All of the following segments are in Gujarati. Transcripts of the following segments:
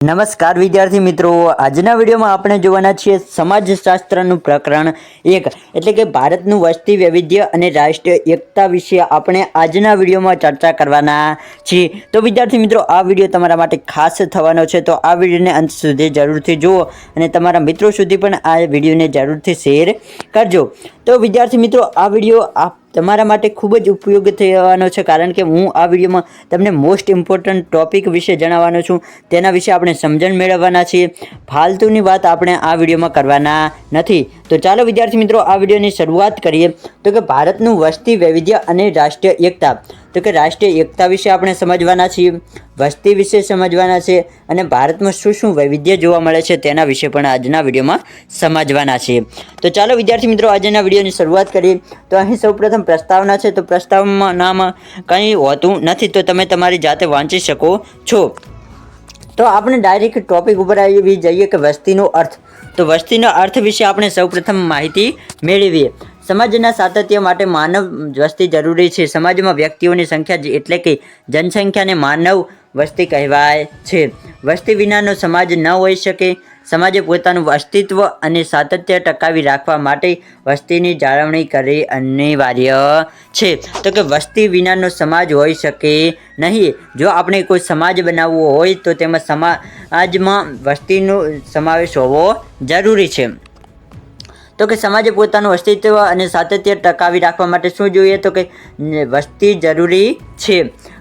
નમસ્કાર વિદ્યાર્થી મિત્રો. આજના વિડીયોમાં આપણે જોવાના છીએ સમાજશાસ્ત્રનું પ્રકરણ એક, એટલે કે ભારતનું વસ્તી, વૈવિધ્ય અને રાષ્ટ્રીય એકતા વિશે આપણે આજના વિડીયોમાં ચર્ચા કરવાના છીએ. તો વિદ્યાર્થી મિત્રો, આ વીડિયો તમારા માટે ખાસ થવાનો છે. તો આ વિડીયોને અંત સુધી જરૂરથી જુઓ અને તમારા મિત્રો સુધી પણ આ વિડીયોને જરૂરથી શેર કરજો. તો વિદ્યાર્થી મિત્રો, આ વીડિયો તમારા માટે ખૂબ જ ઉપયોગી થવાનો છે, કારણ કે હું આ વિડીયોમાં તમને મોસ્ટ ઇમ્પોર્ટન્ટ ટોપિક વિશે જણાવવાનો છું. તેના વિશે આપણે સમજણ મેળવવાના છીએ. ફાલતુની વાત આપણે આ વિડીયોમાં કરવાના નથી. તો ચાલો વિદ્યાર્થી મિત્રો, આ વિડીયોની શરૂઆત કરીએ. તો કે ભારતનું વસ્તી, વૈવિધ્ય અને રાષ્ટ્રીય એકતા. તો કે રાષ્ટ્રીય એકતા વિશે આપણે સમજવાના છીએ, વસ્તી વિશે સમજવાના છે અને ભારતમાં શું શું વૈવિધ્ય જોવા મળે છે તેના વિશે પણ આજના વિડીયોમાં સમજવાના છીએ. તો ચાલો વિદ્યાર્થી મિત્રો, આજના વિડીયોની શરૂઆત કરીએ. તો અહીં સૌપ્રથમ પ્રસ્તાવના છે. તો પ્રસ્તાવમાં નામાં કંઈ હોતું નથી. તો તમે તમારી જાતે વાંચી શકો છો. તો આપણે ડાયરેક્ટ ટોપિક ઉપર આવી જઈએ કે વસ્તીનો અર્થ. તો વસ્તીનો અર્થ વિશે આપણે સૌપ્રથમ માહિતી મેળવીએ. સમાજના સાતત્ય માટે માનવ વસ્તી જરૂરી છે. સમાજમાં વ્યક્તિઓની સંખ્યા એટલે કે જનસંખ્યાને માનવ વસ્તી કહેવાય છે. વસ્તી વિનાનો સમાજ ન હોઈ શકે. સમાજે પોતાનું અસ્તિત્વ અને સાતત્ય ટકાવી રાખવા માટે વસ્તીની જાળવણી કરવી અનિવાર્ય છે. તો કે વસ્તી વિનાનો સમાજ હોઈ શકે નહીં. જો આપણે કોઈ સમાજ બનાવવો હોય તો તેમાં સમાજમાં વસ્તીનો સમાવેશ હોવો જરૂરી છે. તો કે સમાજે પોતાનું અસ્તિત્વ અને સાતત્ય ટકાવી રાખવા માટે શું જોઈએ? તો કે વસ્તી જરૂરી છે.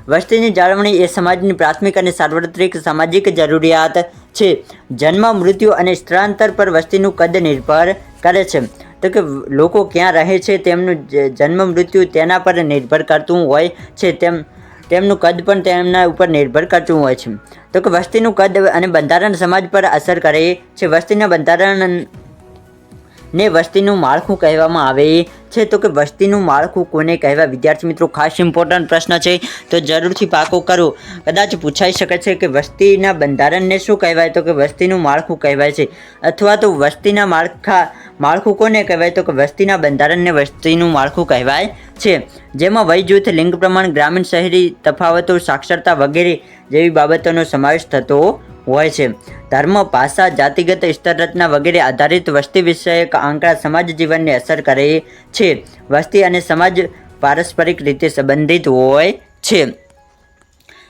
વસ્તીની જાળવણી એ સમાજની પ્રાથમિક અને સાર્વત્રિક સામાજિક જરૂરિયાત છે. જન્મ, મૃત્યુ અને સ્થળાંતર પર વસ્તીનું કદ નિર્ભર કરે છે. તો કે લોકો ક્યાં રહે છે તેમનું જન્મ, મૃત્યુ તેના પર નિર્ભર કરતું હોય છે. તેમ, તેમનું કદ પણ તેમના ઉપર નિર્ભર કરતું હોય છે. તો કે વસ્તીનું કદ અને બંધારણ સમાજ પર અસર કરે છે. વસ્તીના બંધારણ ને વસ્તીનું માળખું કહેવામાં આવે છે. તો કે વસ્તીનું માળખું કોને કહેવાય? વિદ્યાર્થી મિત્રો, ખાસ ઇમ્પોર્ટન્ટ પ્રશ્ન છે. તો જરૂરથી પાકો કરો. કદાચ પૂછાઈ શકે છે કે વસ્તીના બંધારણને શું કહેવાય? તો કે વસ્તીનું માળખું કહેવાય છે. અથવા તો વસ્તીના માળખા, માળખું કોને કહેવાય? તો કે વસ્તીના બંધારણને વસ્તીનું માળખું કહેવાય છે. જેમાં વય, જૂથ, લિંગ પ્રમાણ, ગ્રામીણ શહેરી તફાવતો, સાક્ષરતા વગેરે જેવી બાબતોનો સમાવેશ થતો હોય છે. ધર્મ, ભાષા, જાતિગત રચના વગેરે આધારિત વસ્તી વિષયક આંકડા સમાજ જીવનને અસર કરે છે. વસ્તી અને સમાજ પારસ્પરિક રીતે સંબંધિત હોય છે.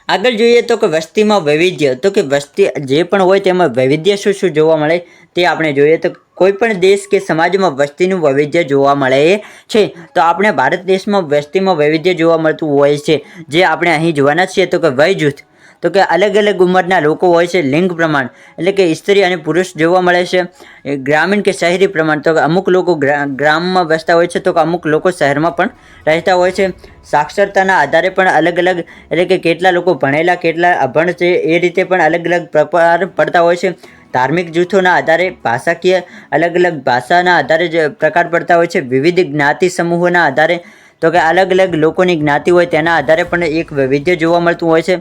આગળ જોઈએ તો કે વસ્તીમાં વૈવિધ્ય, તો કે વસ્તી જે પણ હોય તેમાં વૈવિધ્ય શું શું જોવા મળે તે આપણે જોઈએ તો કોઈ પણ દેશ કે સમાજમાં વસ્તીનું વૈવિધ્ય જોવા મળે છે. તો આપણે ભારત દેશમાં વસ્તીમાં વૈવિધ્ય જોવા મળતું હોય છે. જે આપણે અહીં જોવાના છીએ તો કે વય જૂથ તો કે અલગ અલગ ઉંમરના લોકો હોય છે લિંગ પ્રમાણ. એટલે કે સ્ત્રી અને પુરુષ જોવા મળે છે ગ્રામીણ કે શહેરી પ્રમાણ. તો અમુક લોકો ગ્રા- ગ્રામમાં વસતા હોય છે, તો કે અમુક લોકો શહેરમાં પણ રહેતા હોય છે. સાક્ષરતાના આધારે પણ અલગ અલગ, એટલે કે કેટલા લોકો ભણેલા, કેટલા અભણ છે, એ રીતે પણ અલગ અલગ પ્રકાર પડતા હોય છે. ધાર્મિક જૂથોના આધારે, ભાષાકીય અલગ અલગ ભાષાના આધારે જ પ્રકાર પડતા હોય છે. વિવિધ જ્ઞાતિ સમૂહોના આધારે તો કે અલગ અલગ લોકોની જ્ઞાતિ હોય તેના આધારે પણ એક વૈવિધ્ય જોવા મળતું હોય છે.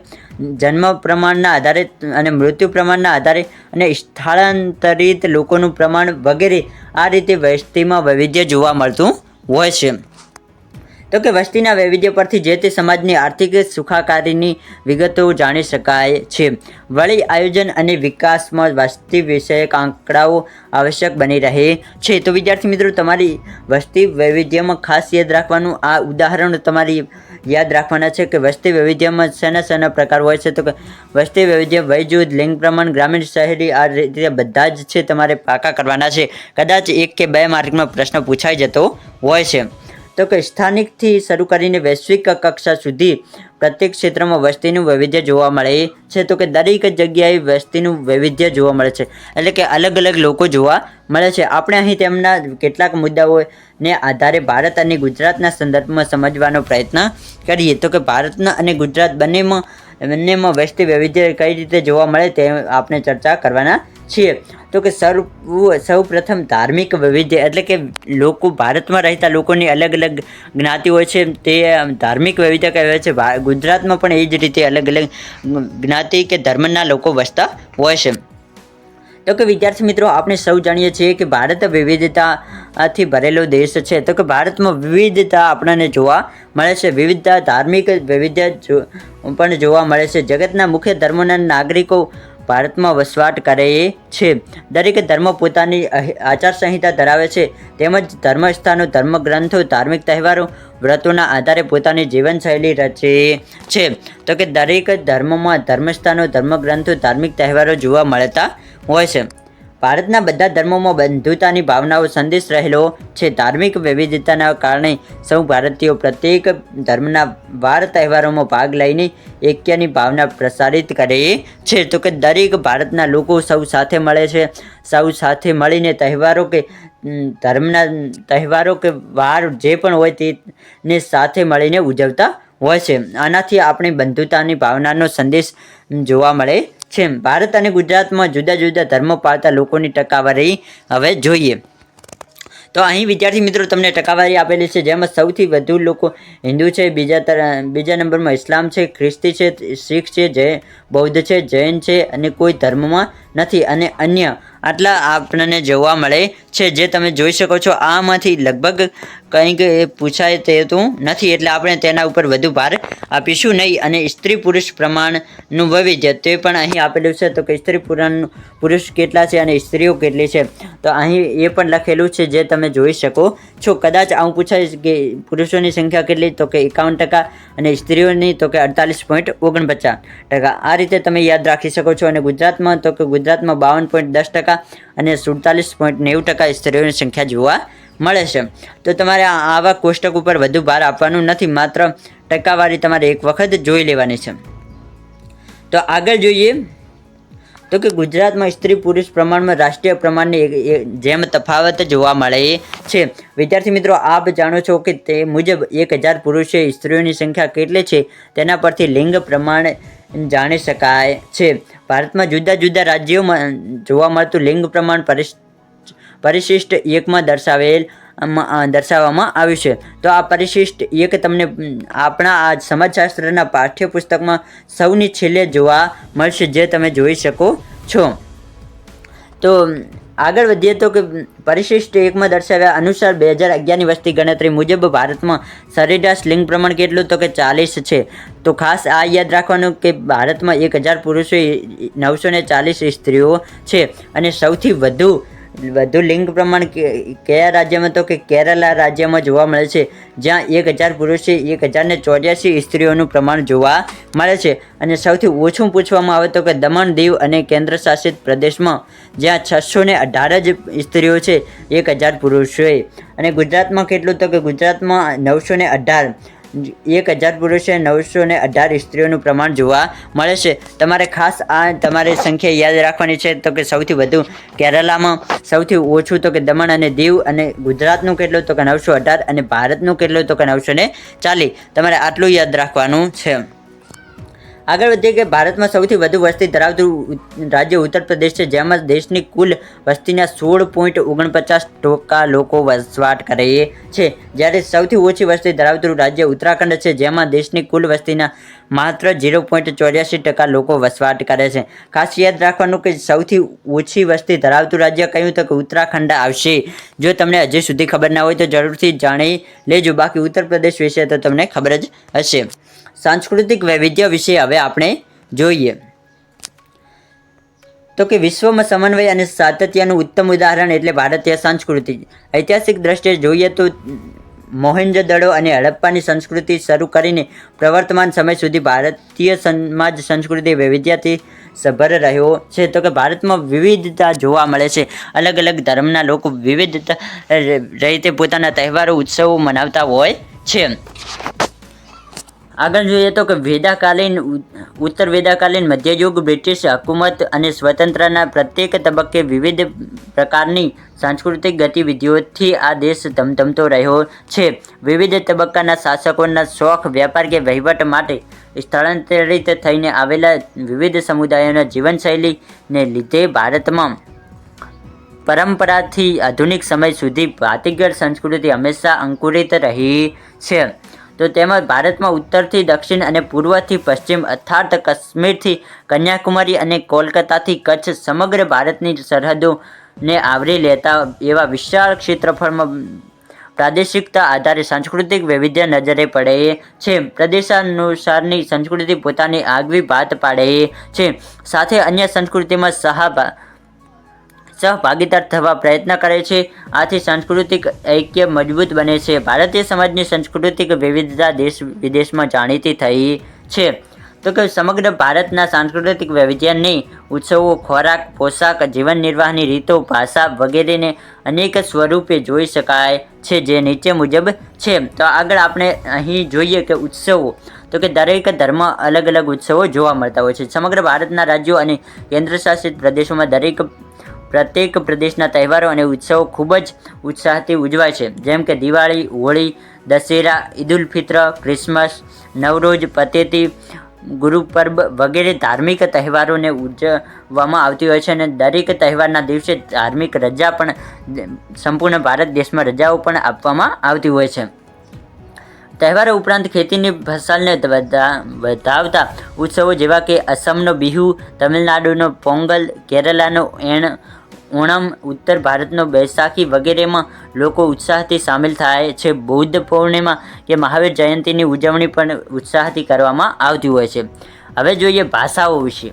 જન્મ પ્રમાણના આધારે અને મૃત્યુ પ્રમાણના આધારે અને સ્થળાંતરિત લોકોનું પ્રમાણ વગેરે આ રીતે વસ્તીમાં વૈવિધ્ય જોવા મળતું હોય છે. તો કે વસ્તીના વૈવિધ્ય પરથી જે તે સમાજની આર્થિક સુખાકારીની વિગતો જાણી શકાય છે. વળી આયોજન અને વિકાસમાં વસ્તી વિષયક આંકડાઓ આવશ્યક બની રહે છે. તો વિદ્યાર્થી મિત્રો, તમારી વસ્તી વૈવિધ્યમાં ખાસ યાદ રાખવાનું આ ઉદાહરણ તમારી યાદ રાખવાના છે કે વસ્તી વૈવિધ્યમાં શેના શેના પ્રકાર હોય છે? તો કે વસ્તી વૈવિધ્ય વયજૂથ લિંગ પ્રમાણ, ગ્રામીણ શહેરી આ રીતે બધા જ છે તમારે પાકા કરવાના છે. કદાચ એક કે બે માર્કમાં પ્રશ્ન પૂછાઈ જતો હોય છે. તો કે સ્થાનિકથી શરૂ કરીને વૈશ્વિક કક્ષા સુધી પ્રત્યેક ક્ષેત્રમાં વસ્તીનું વૈવિધ્ય જોવા મળે છે. તો કે દરેક જગ્યાએ વસ્તીનું વૈવિધ્ય જોવા મળે છે. એટલે કે અલગ અલગ લોકો જોવા મળે છે. આપણે અહીં તેમના કેટલાક મુદ્દાઓને આધારે ભારત અને ગુજરાતના સંદર્ભમાં સમજવાનો પ્રયત્ન કરીએ. તો કે ભારતના અને ગુજરાત બંનેમાં બંનેમાં વસ્તી વૈવિધ્ય કઈ રીતે જોવા મળે તે આપણે ચર્ચા કરવાના છીએ. તો કે સર્વ સૌ પ્રથમ ધાર્મિક વૈવિધ્ય એટલે કે લોકો ભારતમાં રહેતા લોકોની અલગ અલગ જ્ઞાતિ હોય છે. તે ધાર્મિક વૈવિધ્ય કહેવાય છે. ગુજરાતમાં પણ એ જ રીતે અલગ અલગ જ્ઞાતિ કે ધર્મના લોકો વસતા હોય છે. તો કે વિદ્યાર્થી મિત્રો, આપણે સૌ જાણીએ છીએ કે ભારત વિવિધતાથી ભરેલો દેશ છે. તો કે ભારતમાં વિવિધતા આપણને જોવા મળે છે. વિવિધતા ધાર્મિક વૈવિધ્ય પણ જોવા મળે છે. જગતના મુખ્ય ધર્મોના નાગરિકો ભારતમાં વસવાટ કરે છે. દરેક ધર્મ પોતાની આચારસંહિતા ધરાવે છે. તેમજ ધર્મસ્થાનો, ધર્મગ્રંથો, ધાર્મિક તહેવારો, વ્રતોના આધારે પોતાની જીવનશૈલી રચે છે. તો કે દરેક ધર્મમાં ધર્મસ્થાનો, ધર્મગ્રંથો, ધાર્મિક તહેવારો જોવા મળતા હોય છે. ભારતના બધા ધર્મોમાં બંધુતાની ભાવનાઓ સંદેશ રહેલો છે. ધાર્મિક વિવિધતાના કારણે સૌ ભારતીયો પ્રત્યેક ધર્મના વાર તહેવારોમાં ભાગ લઈને એક્યની ભાવના પ્રસારિત કરે છે. તો કે દરેક ભારતના લોકો સૌ સાથે મળે છે. સૌ સાથે મળીને તહેવારો કે ધર્મના તહેવારો કે વાર જે પણ હોય તેને સાથે મળીને ઉજવતા હોય છે. આનાથી આપણી બંધુતાની ભાવનાનો સંદેશ જોવા મળે છે ભારત અને ગુજરાતમાં જુદા જુદા ધર્મો પાળતા લોકોની ટકાવારી હવે જોઈએ. તો અહીં વિદ્યાર્થી મિત્રો તમને ટકાવારી આપેલી છે, જેમાં સૌથી વધુ લોકો હિન્દુ છે, બીજા બીજા નંબરમાં ઇસ્લામ છે, ખ્રિસ્તી છે, શીખ છે જૈ બૌદ્ધ છે, જૈન છે અને કોઈ ધર્મમાં નથી. અને અન્ય આટલા આપણને જોવા મળે છે, જે તમે જોઈ શકો છો. આમાંથી લગભગ કંઈક પૂછાય તેતું નથી, એટલે આપણે તેના ઉપર વધુ ભાર આપીશું નહીં. અને સ્ત્રી પુરુષ પ્રમાણનું વૈવિધ્ય તે પણ અહીં આપેલું છે. તો કે સ્ત્રી પુરાણ, પુરુષ કેટલા છે અને સ્ત્રીઓ કેટલી છે? તો અહીં એ પણ લખેલું છે, જે તમે જોઈ શકો છો. કદાચ આવું પૂછાય કે પુરુષોની સંખ્યા કેટલી? તો કે એકાવન ટકા અને સ્ત્રીઓની તો કે અડતાલીસ પોઈન્ટ ઓગણપચાસ ટકા. આ રીતે તમે યાદ રાખી શકો છો. અને ગુજરાતમાં તો કે ગુજરાતમાં બાવન પોઈન્ટ દસ ટકા અને સુડતાલીસ પોઈન્ટ નેવું ટકા સ્ત્રીઓની સંખ્યા જોવા મળે છે. તો તમારે આવા કોષ્ટક ઉપર વધુ ભાર આપવાનું નથી, માત્ર ટકાવારી તમારે એક વખત જોઈ લેવાની છે. તો આગળ જોઈએ. તો કે ગુજરાતમાં સ્ત્રી પુરુષ પ્રમાણમાં રાષ્ટ્રીય પ્રમાણની જેમ તફાવત જોવા મળે છે. વિદ્યાર્થી મિત્રો, આપ જાણો છો કે તે મુજબ એક હજાર પુરુષે સ્ત્રીઓની સંખ્યા કેટલી છે? તેના પરથી લિંગ પ્રમાણ જાણી શકાય છે. ભારતમાં જુદા જુદા રાજ્યોમાં જોવા મળતું લિંગ પ્રમાણ પરિશ, પરિશિષ્ટ એકમાં દર્શાવેલ દર્શાવવામાં આવ્યું છે. તો આ પરિશિષ્ટ એક તમને આપણા આ સમાજશાસ્ત્રના પાઠ્યપુસ્તકમાં સૌની છેલ્લે જોવા મળશે, જે તમે જોઈ શકો છો. તો આગળ વધીએ તો કે પરિશિષ્ટ એકમાં દર્શાવ્યા અનુસાર બે હજાર અગિયારની વસ્તી ગણતરી મુજબ ભારતમાં સરેરાશ લિંગ પ્રમાણ કેટલું? તો કે ચાલીસ છે. તો ખાસ આ યાદ રાખવાનું કે ભારતમાં એક હજાર પુરુષો નવસો ને ચાલીસ સ્ત્રીઓ છે અને સૌથી વધુ વધુ લિંગ પ્રમાણ કયા રાજ્યમાં તો કે કેરલા રાજ્યમાં જોવા મળે છે, જ્યાં એક હજાર પુરુષે એક હજારને ચોર્યાસી સ્ત્રીઓનું પ્રમાણ જોવા મળે છે. અને સૌથી ઓછું પૂછવામાં આવે તો કે દમણ દીવ અને કેન્દ્ર શાસિત પ્રદેશમાં જ્યાં છસો ને અઢાર જ સ્ત્રીઓ છે, એક હજાર પુરુષોએ. અને ગુજરાતમાં કેટલું તો કે ગુજરાતમાં નવસો ને અઢાર એક હજાર પુરુષે નવસો ને અઢાર સ્ત્રીઓનું પ્રમાણ જોવા મળે છે. તમારે ખાસ આ તમારે સંખ્યા યાદ રાખવાની છે તો કે સૌથી વધુ કેરલામાં સૌથી ઓછું તો કે દમણ અને દીવ અને ગુજરાતનું કેટલું તો કે નવસો અઢાર અને ભારતનું કેટલું તો કે નવસો ને ચાલીસ. તમારે આટલું યાદ રાખવાનું છે. આગળ વધીએ કે ભારતમાં સૌથી વધુ વસ્તી ધરાવતું રાજ્ય ઉત્તર પ્રદેશ છે, જેમાં દેશની કુલ વસ્તીના સોળ પોઈન્ટ ઓગણપચાસ ટકા લોકો વસવાટ કરે છે. જ્યારે સૌથી ઓછી વસ્તી ધરાવતું રાજ્ય ઉત્તરાખંડ છે, જેમાં દેશની કુલ વસ્તીના માત્ર ઝીરો પોઈન્ટ ચોર્યાસી ટકા લોકો વસવાટ કરે છે. ખાસ યાદ રાખવાનું કે સૌથી ઓછી વસ્તી ધરાવતું રાજ્ય કયું તો કે ઉત્તરાખંડ આવશે. જો તમને હજી સુધી ખબર ના હોય તો જરૂરથી જાણી લેજો. બાકી ઉત્તર પ્રદેશ વિશે તો તમને ખબર જ હશે. સાંસ્કૃતિક વૈવિધ્ય વિશે હવે આપણે જોઈએ. તો કે વિશ્વમાં સમન્વય અને સાતત્યનું ઉત્તમ ઉદાહરણ એટલે ભારતીય સંસ્કૃતિ. ઐતિહાસિક દ્રષ્ટિએ જોઈએ તો મોહેન્જોદડો અને હડપ્પાની સંસ્કૃતિ શરૂ કરીને પ્રવર્તમાન સમય સુધી ભારતીય સમાજ સંસ્કૃતિ વૈવિધ્યથી સભર રહ્યો છે. તો કે ભારતમાં વિવિધતા જોવા મળે છે. અલગ અલગ ધર્મના લોકો વિવિધતા રીતે પોતાના તહેવારો, ઉત્સવો મનાવતા હોય છે. આગળ જોઈએ તો કે વેદાકાલીન ઉત્તર વેદાકાલીન મધ્યયુગ બ્રિટિશ હકુમત અને સ્વતંત્રના પ્રત્યેક તબક્કે વિવિધ પ્રકારની સાંસ્કૃતિક ગતિવિધિઓથી આ દેશ ધમધમતો રહ્યો છે. વિવિધ તબક્કાના શાસકોના શોખ, વ્યાપાર કે વહીવટ માટે સ્થળાંતરિત થઈને આવેલા વિવિધ સમુદાયોના જીવનશૈલીને લીધે ભારતમાં પરંપરાથી આધુનિક સમય સુધી ભાતીગર સંસ્કૃતિ હંમેશા અંકુરિત રહી છે. તો તેમજ ભારતમાં ઉત્તરથી દક્ષિણ અને પૂર્વથી પશ્ચિમ અર્થાત કાશ્મીરથી કન્યાકુમારી અને કોલકાતાથી કચ્છ સમગ્ર ભારતની સરહદોને આવરી લેતા એવા વિશાળ ક્ષેત્રફળમાં પ્રાદેશિકતા આધારે સાંસ્કૃતિક વૈવિધ્ય નજરે પડે છે. પ્રદેશાનુસારની સંસ્કૃતિ પોતાની આગવી ભાત પાડે છે. સાથે અન્ય સંસ્કૃતિમાં સહભા સહભાગીદાર થવા પ્રયત્ન કરે છે. આથી સાંસ્કૃતિક ઐક્ય મજબૂત બને છે. ભારતીય સમાજની સાંસ્કૃતિક વિવિધતા દેશ વિદેશમાં જાણીતી થઈ છે. તો કે સમગ્ર ભારતના સાંસ્કૃતિક વૈવિધ્યની ઉત્સવો, ખોરાક, પોશાક, જીવન નિર્વાહની રીતો, ભાષા વગેરેને અનેક સ્વરૂપે જોઈ શકાય છે જે નીચે મુજબ છે. તો આગળ આપણે અહીં જોઈએ કે ઉત્સવો. તો કે દરેક ધર્મ અલગ અલગ ઉત્સવો જોવા મળતા હોય છે. સમગ્ર ભારતના રાજ્યો અને કેન્દ્રશાસિત પ્રદેશોમાં દરેક પ્રત્યેક પ્રદેશના તહેવારો અને ઉત્સવો ખૂબ જ ઉત્સાહથી ઉજવાય છે. જેમ કે દિવાળી, હોળી, દશેરા ઈદ ઉલ ફિત્ર, ક્રિસમસ, નવરોજ, પતેતી ગુરુપર્વ વગેરે ધાર્મિક તહેવારોને ઉજવવામાં આવતી હોય છે અને દરેક તહેવારના દિવસે ધાર્મિક રજા પણ સંપૂર્ણ ભારત દેશમાં રજાઓ પણ આપવામાં આવતી હોય છે. તહેવારો ઉપરાંત ખેતીની ફસલને વધા- વધાવતા ઉત્સવો જેવા કે અસમનો બિહુ, તમિલનાડુનો પોંગલ, કેરલાનો એણ ઓણમ, ઉત્તર ભારતનો બૈસાખી વગેરેમાં લોકો ઉત્સાહથી સામેલ થાય છે. બૌદ્ધ પૂર્ણિમા કે મહાવીર જયંતીની ઉજવણી પણ ઉત્સાહથી કરવામાં આવતી હોય છે. હવે જોઈએ ભાષાઓ વિશે.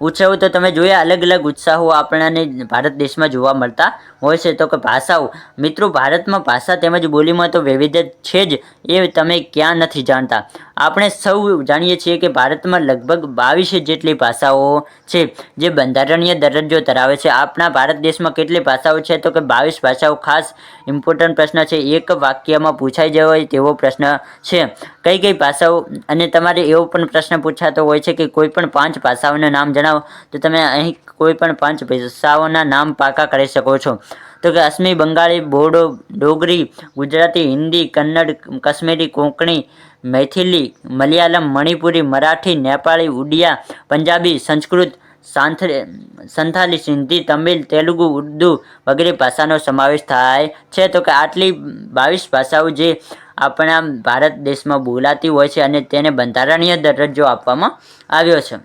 ઉત્સવો તો તમે જોયા, અલગ અલગ ઉત્સાહો આપણને ભારત દેશમાં જોવા મળતા હોય છે. તો કે ભાષાઓ. મિત્રો, ભારતમાં ભાષા તેમજ બોલીમાં તો વૈવિધ્ય છે જ, એ તમે ક્યાં નથી જાણતા. આપણે સૌ જાણીએ છીએ કે ભારતમાં લગભગ બાવીસ જેટલી ભાષાઓ છે, જે બંધારણીય દરજ્જો ધરાવે છે. આપણા ભારત દેશમાં કેટલી ભાષાઓ છે? તો કે બાવીસ ભાષાઓ. ખાસ ઇમ્પોર્ટન્ટ પ્રશ્ન છે, એક વાક્યમાં પૂછાઈ જવો તેવો પ્રશ્ન છે. કઈ કઈ ભાષાઓ? અને તમારે એવો પણ પ્રશ્ન પૂછાતો હોય છે કે કોઈ પણ પાંચ ભાષાઓના નામ જણાવો. તો તમે અહીં કોઈ પણ પાંચ ભાષાઓના નામ પાકા કરી શકો છો. તો કે અસમી બંગાળી, બોડો, ડોગરી, ગુજરાતી, હિન્દી, કન્નડ, કાશ્મીરી, કોંકણી, મૈથિલી, મલયાલમ, મણિપુરી, મરાઠી, નેપાળી, ઉડિયા, પંજાબી, સંસ્કૃત સાંથ સંથાલી, સિંધી, તમિલ, તેલુગુ, ઉર્દુ વગેરે ભાષાનો સમાવેશ થાય છે. તો કે આટલી બાવીસ ભાષાઓ જે આપણા ભારત દેશમાં બોલાતી હોય છે અને તેને બંધારણીય દરજ્જો આપવામાં આવ્યો છે.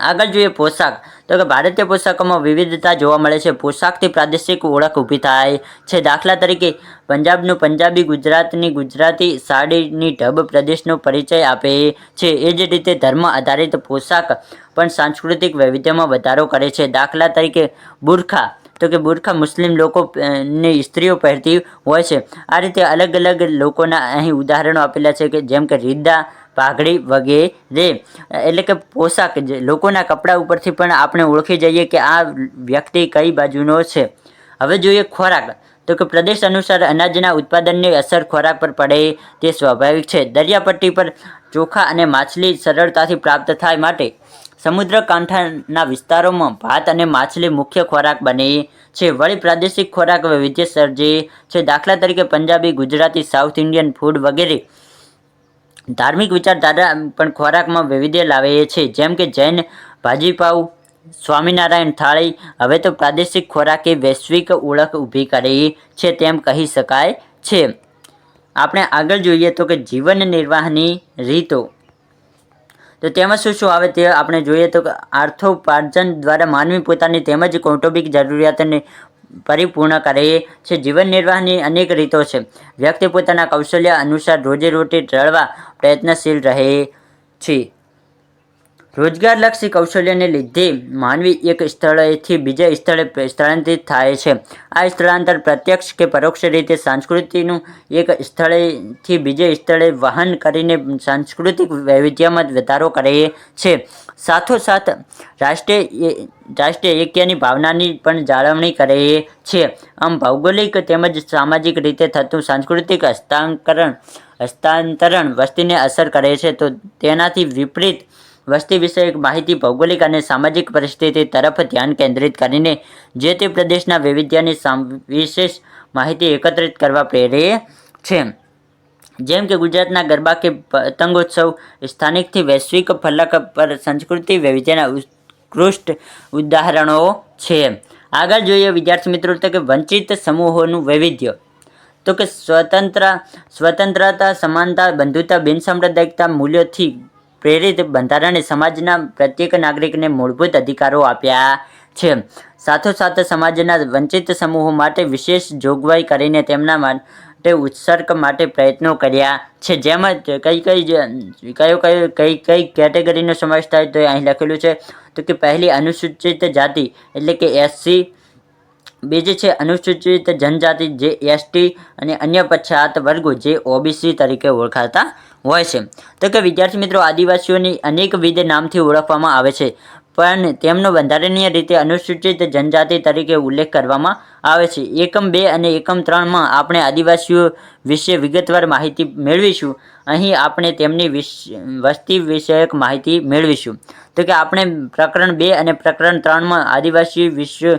આગળ જોઈએ પોશાક. તો કે ભારતીય પોશાકોમાં વિવિધતા જોવા મળે છે. પોશાકથી પ્રાદેશિક ઓળખ ઊભી થાય છે. દાખલા તરીકે, પંજાબનું પંજાબી ગુજરાતની ગુજરાતી સાડીની ઢબ પ્રદેશનો પરિચય આપે છે. એ જ રીતે ધર્મ આધારિત પોશાક પણ સાંસ્કૃતિક વૈવિધ્યમાં વધારો કરે છે. દાખલા તરીકે, બુરખા. તો કે બુરખા મુસ્લિમ લોકો ને સ્ત્રીઓ પહેરતી હોય છે. આ રીતે અલગ અલગ લોકોના અહીં ઉદાહરણો આપેલા છે કે જેમ કે રીદા પાઘડી વગેરે. એટલે કે પોશાક લોકોના કપડાં ઉપરથી પણ આપણે ઓળખી જઈએ કે આ વ્યક્તિ કઈ બાજુનો છે. હવે જોઈએ ખોરાક. તો કે પ્રદેશ અનુસાર અનાજના ઉત્પાદનની અસર ખોરાક પર પડે તે સ્વાભાવિક છે. દરિયાપટ્ટી પર ચોખા અને માછલી સરળતાથી પ્રાપ્ત થાય માટે સમુદ્ર કાંઠાના વિસ્તારોમાં ભાત અને માછલી મુખ્ય ખોરાક બને છે. વળી પ્રાદેશિક ખોરાક વૈવિધ્ય સર્જે છે. દાખલા તરીકે Punjabi, Gujarati, south Indian food વગેરે ધાર્મિક વિચારધારા પણ ખોરાકમાં વૈવિધ્ય લાવે છે. જેમ કે જૈન, ભાજીપાઉ, સ્વામિનારાયણ થાળી, હવે તો પ્રાદેશિક ખોરાકે વૈશ્વિક ઓળખ ઊભી કરી છે તેમ કહી શકાય છે. આપણે આગળ જોઈએ તો કે જીવન નિર્વાહની રીતો. તો તેમાં શું શું આવે તે આપણે જોઈએ તો કે આર્થોપાર્જન દ્વારા માનવી પોતાની તેમજ કૌટુંબિક જરૂરિયાતોને પરિપૂર્ણ કરે છે. જીવન નિર્વાહની અનેક રીતો છે. વ્યક્તિ પોતાના કૌશલ્ય અનુસાર રોજીરોટી ટળવા પ્રયત્નશીલ રહે છે. રોજગારલક્ષી કૌશલ્યને લીધે માનવી એક સ્થળેથી બીજા સ્થળે સ્થળાંતરિત થાય છે. આ સ્થળાંતર પ્રત્યક્ષ કે પરોક્ષ રીતે સંસ્કૃતિનું એક સ્થળેથી બીજે સ્થળે વહન કરીને સાંસ્કૃતિક વૈવિધ્યમાં વધારો કરે છે. સાથોસાથ રાષ્ટ્રીય રાષ્ટ્રીય એક્યની ભાવનાની પણ જાળવણી કરે છે. આમ ભૌગોલિક તેમજ સામાજિક રીતે થતું સાંસ્કૃતિક હસ્તાંતરણ હસ્તાંતરણ વસ્તીને અસર કરે છે. તો તેનાથી વિપરીત વસ્તી વિષયક માહિતી ભૌગોલિક અને સામાજિક પરિસ્થિતિ તરફ ધ્યાન કેન્દ્રિત કરીને જે તે પ્રદેશના વૈવિધ્યની વિશેષ માહિતી એકત્રિત કરવા પ્રેરે છે. જેમ કે ગુજરાતના ગરબા કે પતંગોત્સવ સ્થાનિકથી વૈશ્વિક ફલક પર સંસ્કૃતિ વૈવિધ્યના ઉત્કૃષ્ટ ઉદાહરણો છે. આગળ જોઈએ વિદ્યાર્થી મિત્રો તો કે વંચિત સમૂહોનું વૈવિધ્ય. તો કે સ્વતંત્ર, સ્વતંત્રતા, સમાનતા, બંધુતા, બિનસાંપ્રદાયિકતા, મૂલ્યોથી પ્રેરિત બંધારણે સમાજના પ્રત્યેક નાગરિકને મૂળભૂત અધિકારો આપ્યા છે. સાથોસાથ સમાજના વંચિત સમૂહો માટે વિશેષ જોગવાઈ કરીને તેમના માટે ઉત્સર્ગ માટે પ્રયત્નો કર્યા છે. જેમાં કઈ કઈ જ- કયો કયો કઈ કઈ કેટેગરીનો સમાવેશ થાય તો અહીં લખેલું છે. તો કે પહેલી અનુસૂચિત જાતિ એટલે કે એસસી બીજી છે અનુસૂચિત જનજાતિ જે એસટી અને અન્ય પછાત વર્ગો જે ઓબીસી તરીકે ઓળખાતા હોય છે. તો કે વિદ્યાર્થી મિત્રો આદિવાસીઓની અનેકવિધ નામથી ઓળખવામાં આવે છે. પણ તેમનો બંધારણીય રીતે અનુસૂચિત જનજાતિ તરીકે ઉલ્લેખ કરવામાં આવે છે. એકમ બે અને એકમ ત્રણમાં આપણે આદિવાસીઓ વિશે વિગતવાર માહિતી મેળવીશું. અહીં આપણે તેમની વસ્તી વિષયક માહિતી મેળવીશું. તો કે આપણે પ્રકરણ બે અને પ્રકરણ ત્રણમાં આદિવાસી વિશે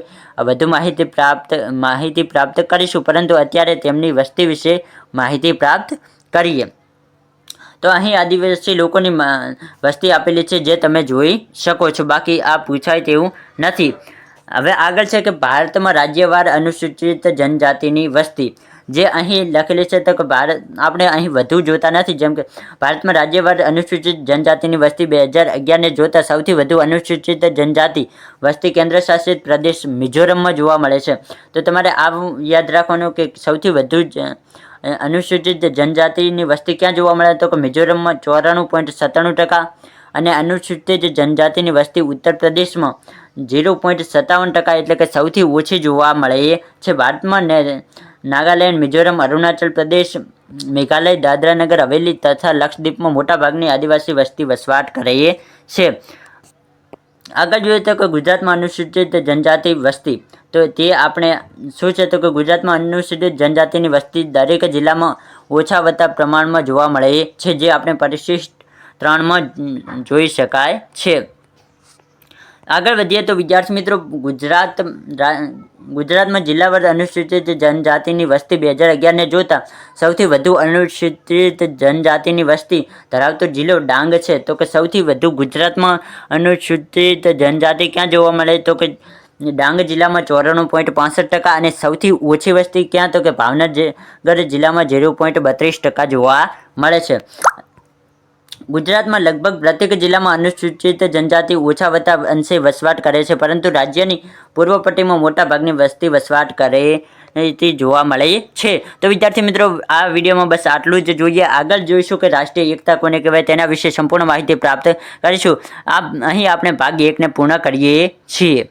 વધુ માહિતી પ્રાપ્ત માહિતી પ્રાપ્ત કરીશું. પરંતુ અત્યારે તેમની વસ્તી વિશે માહિતી પ્રાપ્ત કરીએ. તો અહીં આદિવાસી લોકોની વસ્તી આપેલી છે જે તમે જોઈ શકો છો. બાકી આ પૂછાય તેવું નથી. હવે આગળ છે કે ભારતમાં રાજ્યવાર અનુસૂચિત જનજાતિની વસ્તી. જે અહીં લખેલી છે તો કે ભારત, આપણે અહીં વધુ જોતા નથી, જેમ કે ભારતમાં રાજ્યવાર અનુસૂચિત જનજાતિની વસ્તી બે હજાર અગિયારને જોતા સૌથી વધુ અનુસૂચિત જનજાતિ વસ્તી કેન્દ્રશાસિત પ્રદેશ મિઝોરમમાં જોવા મળે છે. તો તમારે આ યાદ રાખવાનું કે સૌથી વધુ અનુસૂચિત જનજાતિની વસ્તી ક્યાં જોવા મળે? તો કે મિઝોરમમાં ચોરાણું પોઈન્ટ સત્તાણું ટકા અને અનુસૂચિત જનજાતિની વસ્તી ઉત્તર પ્રદેશમાં ઝીરો પોઈન્ટ સત્તાવન ટકા એટલે કે સૌથી ઓછી જોવા મળે છે. ભારતમાં ને નાગાલેન્ડ, મિઝોરમ, અરુણાચલ પ્રદેશ, મેઘાલય દાદરાનગર હવેલી તથા લક્ષદ્વીપમાં મોટાભાગની આદિવાસી વસ્તી વસવાટ કરે છે. આગળ જોઈએ તો કે ગુજરાતમાં અનુસૂચિત જનજાતિ વસ્તી. તો તે આપણે શું છે તો કે ગુજરાતમાં અનુસૂચિત જનજાતિની વસ્તી દરેક જિલ્લામાં ઓછા વત્તા પ્રમાણમાં જોવા મળે છે, જે આપણે પરિશિષ્ટ ત્રણમાં જોઈ શકાય છે. આગળ વધીએ તો વિદ્યાર્થી મિત્રો ગુજરાત ગુજરાતમાં જિલ્લાવાર અનુસૂચિત જનજાતિની વસ્તી બે હજાર અગિયારને જોતાં સૌથી વધુ અનુસૂચિત જનજાતિની વસ્તી ધરાવતો જિલ્લો ડાંગ છે. તો કે સૌથી વધુ ગુજરાતમાં અનુસૂચિત જનજાતિ ક્યાં જોવા મળે? તો કે ડાંગ જિલ્લામાં ચોરાણું પોઈન્ટ પાસઠ ટકા અને સૌથી ઓછી વસ્તી ક્યાં? તો કે ભાવનગર જિલ્લામાં ઝીરો પોઈન્ટ બત્રીસ ટકા જોવા મળે છે. ગુજરાતમાં લગભગ પ્રત્યેક જિલ્લામાં અનુસૂચિત જનજાતિ ઓછા વત્તા અંશે વસવાટ કરે છે, પરંતુ રાજ્યની પૂર્વ પટ્ટીમાં મોટાભાગની વસ્તી વસવાટ કરે જોવા મળે છે. તો વિદ્યાર્થી મિત્રો, આ વિડીયોમાં બસ આટલું જ જોઈએ. આગળ જોઈશું કે રાષ્ટ્રીય એકતા કોને કહેવાય તેના વિશે સંપૂર્ણ માહિતી પ્રાપ્ત કરીશું. આ અહીં આપણે ભાગ એકને પૂર્ણ કરીએ છીએ.